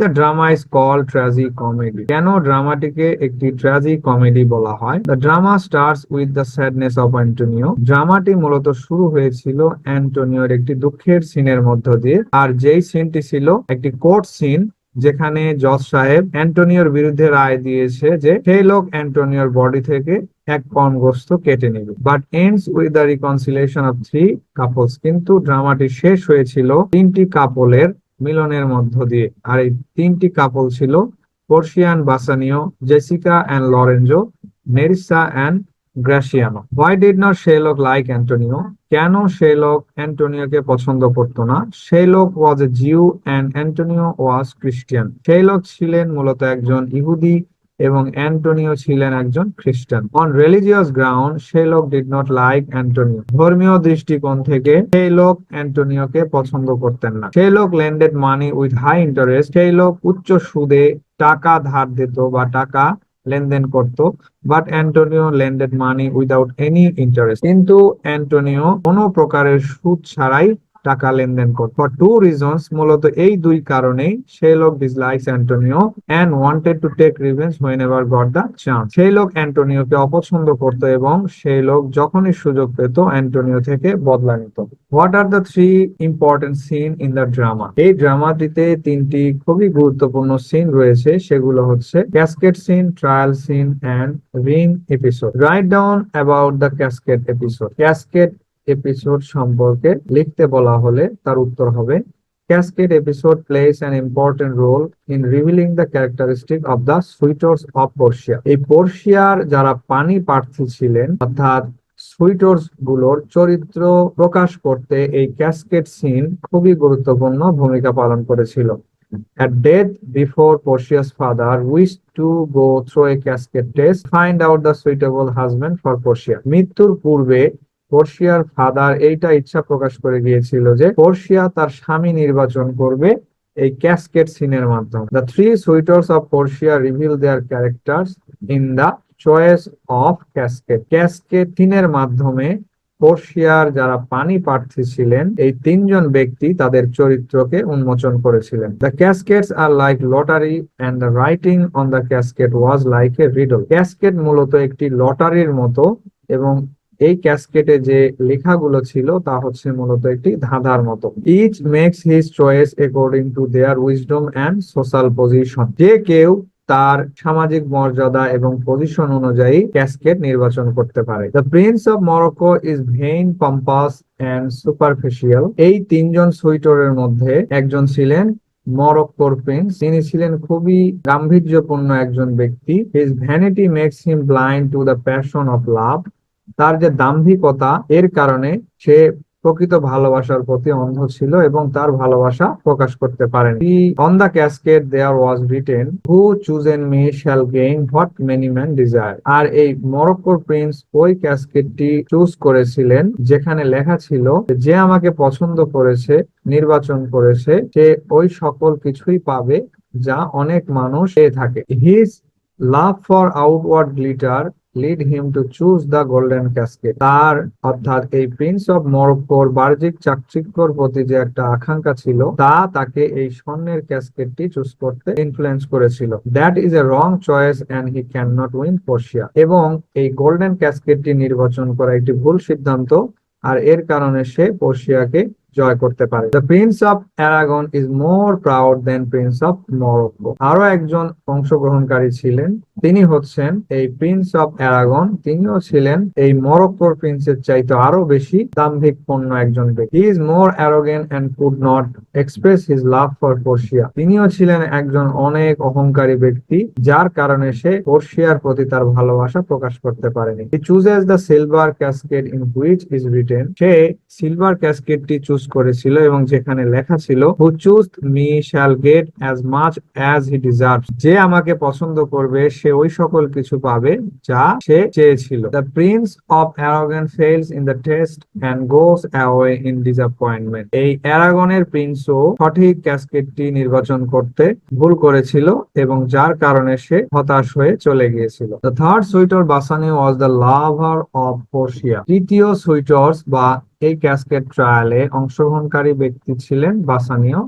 The drama is call tragicomedy কেন ড্রামাটিকে একটি ট্র্যাজি কমেডি বলা হয়? The drama starts with the sadness of Antonio ড্রামাটি মূলত শুরু হয়েছিল অ্যান্টোনিওর একটি দুঃখের সিনের মধ্য দিয়ে। আর যেই সিনটি ছিল একটি কোর্ট সিন যেখানে জজ সাহেব অ্যান্টোনিওর বিরুদ্ধে রায় দিয়েছে যে সেই লোক অ্যান্টোনিওর বডি থেকে এক পন গোস্ত কেটে নেবে। But ends with the reconciliation of three couples কিন্তু ড্রামাটি শেষ হয়েছিল তিনটি কাপলের মিলনের মধ্য দিয়ে। আর এই তিনটি কাপল ছিল পর্শিয়ান Bassanio Jessica and Lorenzo Nerissa and Gratiano why did not Shylock like Antonio কেন সে লোক অ্যান্টোনিওকে পছন্দ করতো না? সেই লোক was a Jew and Antonio was Christian সেই লোক ছিলেন মূলত একজন ইহুদি এবং অ্যান্টোনিও ছিলেন একজন খ্রিস্টান। অন রিলিজিয়াস গ্রাউন্ড সেই লোক ডিড নট লাইক অ্যান্টোনিও ধর্মীয় দৃষ্টিকোণ থেকে সেই লোক অ্যান্টোনিওকে পছন্দ করতেন না। Shylock lended money with high interest সেই লোক উচ্চ সুদে টাকা ধার দিত বা টাকা লেনদেন করত but Antonio lended money without any interest কিন্তু অ্যান্টোনিও কোনো প্রকারের সুদ ছাড়াই টাকা লেনদেন করত ফর টু রিজনস মূলত এই দুই কারণেই Shylock dislikes Antonio and wanted to take revenge whenever got the chance সেই লোক অ্যান্টোনিওকে অপছন্দ করত এবং সেই লোক যখনই সুযোগ পেত অ্যান্টোনিও থেকে বদলা নিত। What are the three important scene in the drama এই ড্রামাটিতে তিনটি খুবই গুরুত্বপূর্ণ সিন রয়েছে, সেগুলো হচ্ছে casket scene trial scene and ring episode write down about the casket episode casket episode সম্পর্কে লিখতে বলা হলে তার উত্তর হবে casket episode plays an important role in revealing the characteristic of the suitors of Portia এই পর্শিয়ার যারা পানি প্রার্থী ছিলেন অর্থাৎ সুইটার্সগুলোর চরিত্র প্রকাশ করতে এই ক্যাসকেড সিন খুবই গুরুত্বপূর্ণ ভূমিকা পালন করেছিল At death before Porcia's father wished to go through a casket test, find out the suitable husband for Porcia. মৃত্যুর পূর্বে পর্শিয়ার ফাদার এইটা ইচ্ছা প্রকাশ করে গিয়েছিল যে পর্শিয়া তার স্বামী নির্বাচন করবে এই ক্যাসকেট সিনের মাধ্যমে। The three suitors of Portia reveal their characters in the choice of casket casket সিনের মাধ্যমে পর্শিয়ার যারা পানি প্রার্থী ছিলেন, এই তিনজন ব্যক্তি তাদের চরিত্রকে উন্মোচন করেছিলেন। The caskets are like lottery and the writing on the casket was like a riddle casket মূলত একটি লটারির মতো এবং এই ক্যাসকেটে যে লেখাগুলো ছিল, তা হচ্ছে মূলত একটি ধাঁধার মতো। Each makes his choice according to their wisdom and social position যে কেউ তার সামাজিক মর্যাদা এবং পজিশন অনুযায়ী ক্যাসকেট নির্বাচন করতে পারে। The prince of Morocco is vain pompous and superficial এই তিনজন সুইটরের মধ্যে একজন ছিলেন মরক্কোর প্রিন্স তিনি ছিলেন খুবই গাম্ভীর্যপূর্ণ একজন ব্যক্তি। His vanity makes him blind to the passion of love তার যে দাম্ভিকতা, এর কারণে সে প্রকৃত ভালোবাসার প্রতি অন্ধ ছিল এবং তার ভালোবাসা প্রকাশ করতে পারেন। On the casket there was written who chooseth me shall gain what many man desire আর এই মরক্কোর প্রিন্স ওই ক্যাসকেটটি চুজ করেছিলেন, যেখানে লেখা ছিল, যে আমাকে পছন্দ করেছে, নির্বাচন করেছে, সে ওই সকল কিছুই পাবে যা অনেক মানুষ পেয়ে থাকে। His love for outward glitter lead him to choose the golden casket তার অর্থাৎ এই প্রিন্স অফ মরক্কোর বাহ্যিক চাকচিক্যর প্রতি যে একটা আকাঙ্ক্ষা ছিল, তা তাকে এই স্বর্ণের ক্যাসকেটটি চুজ করতে ইনফ্লুয়েন্স করেছিল। That is a wrong choice and he can not win Portia এবং এই গোল্ডেন ক্যাসকেটটি নির্বাচন করা একটি ভুল সিদ্ধান্ত, আর এর কারণে সে পর্শিয়াকে জয় করতে পারে। The prince of Aragon is more proud than prince of Morocco আরও একজন অংশগ্রহণকারী ছিলেন তিনি হচ্ছেন এই প্রিন্স অফ অ্যারাগন তিনিও ছিলেন এই মরক্কোর প্রিন্সের চাইতে আরও বেশি দাম্ভিক পণ্য একজন ব্যক্তি। He is more arrogant and could not express his love for Portia তিনিও ছিলেন একজন অনেক অহংকারী ব্যক্তি, যার কারণে সে পর্শিয়ার প্রতি তার ভালোবাসা প্রকাশ করতে পারেনি। He chooses the silver casket in which is written say silver ক্যাসকেটটি চুজ করেছিল এবং যেখানে লেখা ছিল who choose me shall get as much as he deserve যে আমাকে পছন্দ করবে, সে ওই সকল কিছু পাবে যা সে চেয়েছিল। The prince of Aragon fails in the test and goes away in disappointment এই অ্যারাগনের প্রিন্সও সঠিক ক্যাসকেটটি নির্বাচন করতে ভুল করেছিল এবং যার কারণে সে হতাশ হয়ে চলে গিয়েছিল। The third suitor Bassanio was the lover of Portia তৃতীয় সুইটর্স বা এই ক্যাসকেট ট্রায়ালে অংশগ্রহণকারী ব্যক্তি ছিলেন বাসানীয়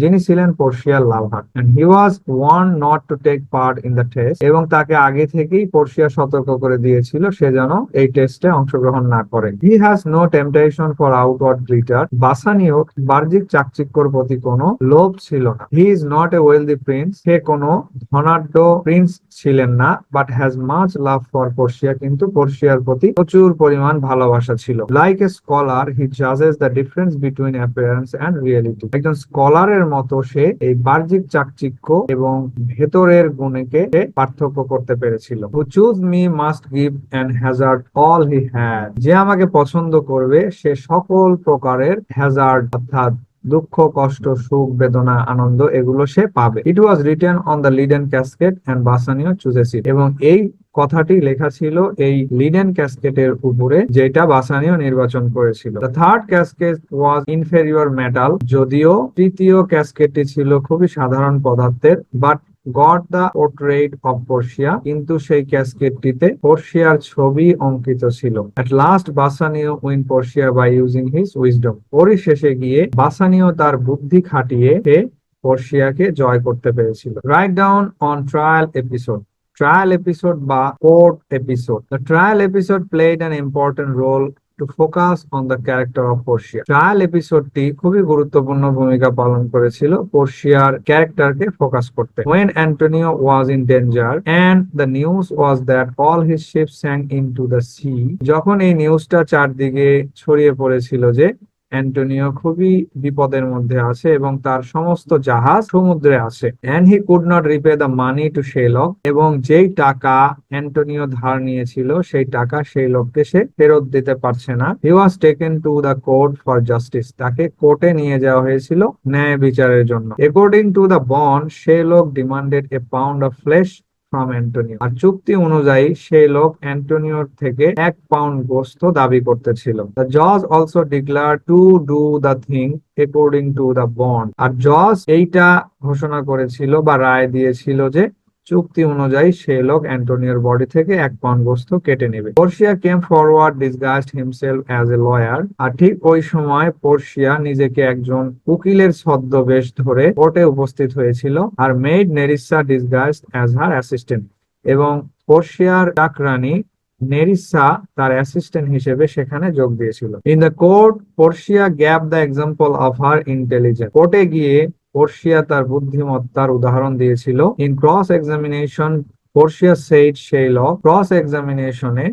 যিনি ছিলেন পোর্শিয়ার lover and he was one not to take part in the test এবং তাকে আগে থেকেই পোর্শিয়া সতর্ক করে দিয়েছিল সে যেন এই টেস্টে অংশগ্রহণ না করে। He has no temptation for outward glitter Bassanio বাহ্যিক চাকচিক্যর প্রতি কোনো লোভ ছিল না। He is not a wealthy prince সে কোনো ধনাঢ্য প্রিন্স ছিলেন না but has much love for Portia, কিন্তু পোর্শিয়ার প্রতি প্রচুর পরিমাণ ভালোবাসা ছিল। Like a scholar he জাজেস the difference between appearance and reality একজন স্কলারের মতো সে এই বাহ্যিক চাকচিক্য এবং ভেতরের গুণকে পার্থক্য করতে পেরেছিল। Who choose me must give and hazard all he had যে আমাকে পছন্দ করবে, সে সকল প্রকারের হ্যাজার্ড অর্থাৎ দুঃখ, কষ্ট, সুখ, বেদনা, আনন্দ, এগুলো সে পাবে। It was return on the leaden casket and Bassanio chooses it এবং এই কথাটি লেখা ছিল এই লিডেন ক্যাসকেটের উপরে, যেটা বাসানিও নির্বাচন করেছিল। The third casket was inferior metal যদিও তৃতীয় ক্যাসকেটটি ছিল খুবই সাধারণ পদার্থের but got the portrait of Portia, কিন্তু সেই ক্যাসকেটটিতে পর্শিয়ার ছবি অঙ্কিত ছিল। At last Bassanio win Portia by using his wisdom পরিশেষে গিয়ে বাসানিও তার বুদ্ধি খাটিয়ে সে পর্শিয়াকে জয় করতে পেরেছিল। Write down on trial episode trial episode বা court episode the trial episode played an important role to focus on the character of Portia trial এপিসোডটি খুবই গুরুত্বপূর্ণ ভূমিকা পালন করেছিল পোর্শিয়ার ক্যারেক্টারকে ফোকাস করতে। When Antonio was in danger and the news was that all his ship sang into the sea যখন এই নিউজটা চারদিকে ছড়িয়ে পড়েছিল যে অ্যান্টোনিও খুবই বিপদের মধ্যে আছে এবং তার সমস্ত জাহাজ সমুদ্রে আছে। And he could not repay the money to Shylock এবং যেই টাকা অ্যান্টোনিও ধার নিয়েছিল, সেই টাকা সেই লোককে সে ফেরত দিতে পারছে না। He was taken to the court for justice তাকে কোর্টে নিয়ে যাওয়া হয়েছিল ন্যায় বিচারের জন্য। According to the bond Shylock demanded a pound of flesh from Antonio আর চুক্তি অনুযায়ী, সেই লোক অ্যান্টোনিওর থেকে এক পাউন্ড গোস্ত দাবি করতেছিল। দ্য জজ also declare to do the thing according to the bond আর জজ এইটা ঘোষণা করেছিল বা রায় দিয়েছিল যে চুক্তি অনুযায়ী সে লোক অ্যান্টোনিওর বডি থেকে এক পাউন্ড গোস্ত কেটে নেবে। Portia came forward disguised himself as a lawyer আর ঠিক ওই সময় পর্শিয়া নিজেকে একজন উকিলের ছদ্মবেশ ধরে কোর্টে উপস্থিত হয়েছিল আর made Nerissa disguised as her assistant এবং পর্শিয়ার চাকরানি নেরিসা তার অ্যাসিস্ট্যান্ট হিসেবে সেখানে যোগ দিয়েছিল। In the court Portia gave the example of her intelligence কোর্টে গিয়ে পর্শিয়া তার বুদ্ধিমত্তার উদাহরণ দিয়েছিল। In cross examination Portia said Shylock cross এক্সামিনেশনে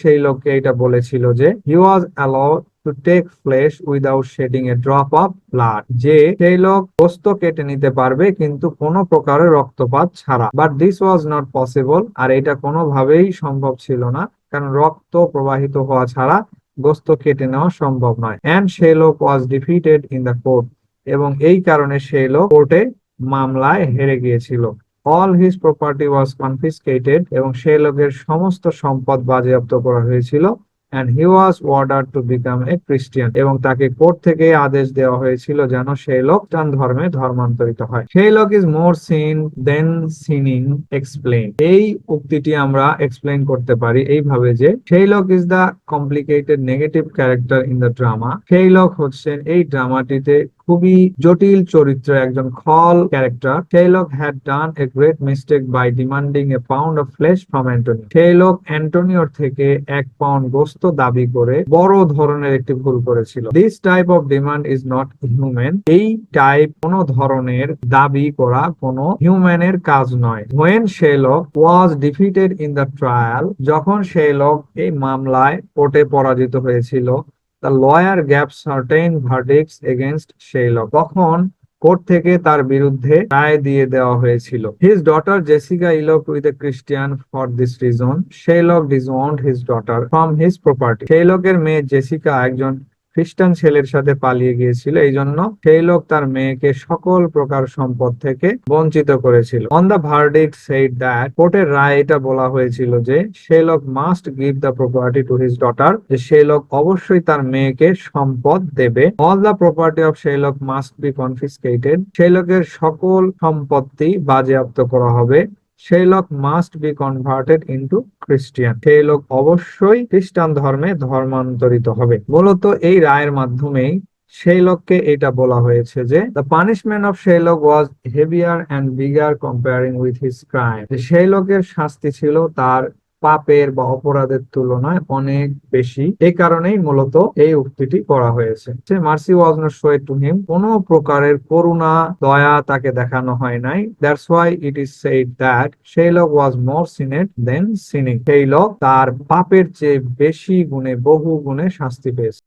সেই লোককে এটা বলেছিল যে he was allowed to take flesh without shedding a drop of blood যে সেই লোক গোস্ত কেটে নিতে পারবে, কিন্তু কোনো প্রকারের রক্তপাত ছাড়া। But this was not possible আর এটা কোনোভাবেই সম্ভব ছিল না, কারণ রক্ত প্রবাহিত হওয়া ছাড়া গোস্ত কেটে নেওয়া সম্ভব নয়। And Shylock was defeated in the court এবং এই কারণে সেই লোক কোর্টে মামলায় হেরে গিয়েছিল। All his property was confiscated এবং সেই লোকের সমস্ত সম্পদ বাজেয়াপ্ত করা হয়েছিল and he was ordered to become a Christian এবং তাকে কোর্ট থেকে আদেশ দেওয়া হয়েছিল যেন সেই লোক খ্রিস্টান ধর্মে ধর্মান্তরিত হয়। Shylock is more sin than sinning explain এই উক্তিটি আমরা এক্সপ্লেন করতে পারি এইভাবে যে Shylock is the complicated negative character in the drama সেই লোক হচ্ছেন এই ড্রামাটিতে খুবই জটিল চরিত্র একজন খল character. Shylock had done a great mistake by demanding a pound of flesh from Antonio সেই লোক অ্যান্টোনিওর থেকে এক পাউন্ড গোস্ত দাবি করে বড় ধরনের একটি ভুল করেছিল। This type of demand is not human এই টাইপ কোন ধরনের দাবি করা কোন হিউম্যানের কাজ নয়। When Shylock was defeated in the trial যখন শেলক এই মামলায় কোর্টে পরাজিত হয়েছিল lawyer gave certain verdicts against Shylock তখন কোর্ট থেকে তার বিরুদ্ধে রায় দিয়ে দেওয়া হয়েছিল। His daughter Jessica ইলক with a Christian for this reason Shylock disowned his daughter from his property শেইলকের মেয়ে জেসিকা একজন খ্রিস্টান ছেলের সাথে পালিয়ে গিয়েছিল। এই জন্য সেই লোক তার মেয়েকে সকল প্রকার সম্পদ থেকে বঞ্চিত করেছিল। On the verdict said that কোর্টের রায় এটা বলা হয়েছিল যে Shylock must give the property to his daughter যে সেই লোক অবশ্যই তার মেয়েকে সম্পদ দেবে। অল দ্য প্রপার্টি অফ সেই লোক মাস্ট বি কনফিসকেটেড সেই লোকের সকল সম্পত্তি বাজেয়াপ্ত করা হবে। Shylock must be converted into Christian সেই লোক অবশ্যই খ্রিস্টান ধর্মে ধর্মান্তরিত হবে। মূলত এই রায়ের মাধ্যমেই সেই লোককে এটা বলা হয়েছে যে the punishment of Shylock was heavier and bigger comparing with his crime সেই লোকের শাস্তি ছিল তার পাপের বা অপরাধের তুলনায় অনেক বেশি। এই কারণেই মূলত এই উক্তিটি করা হয়েছে। Mercy was not showed to him কোন প্রকারের করুণা, দয়া তাকে দেখানো হয় নাই। That's why it is said that Shylock was more senate then seeing সেই লোক তার পাপের চেয়ে বেশি গুণে বহু গুণে শাস্তি পেয়েছে।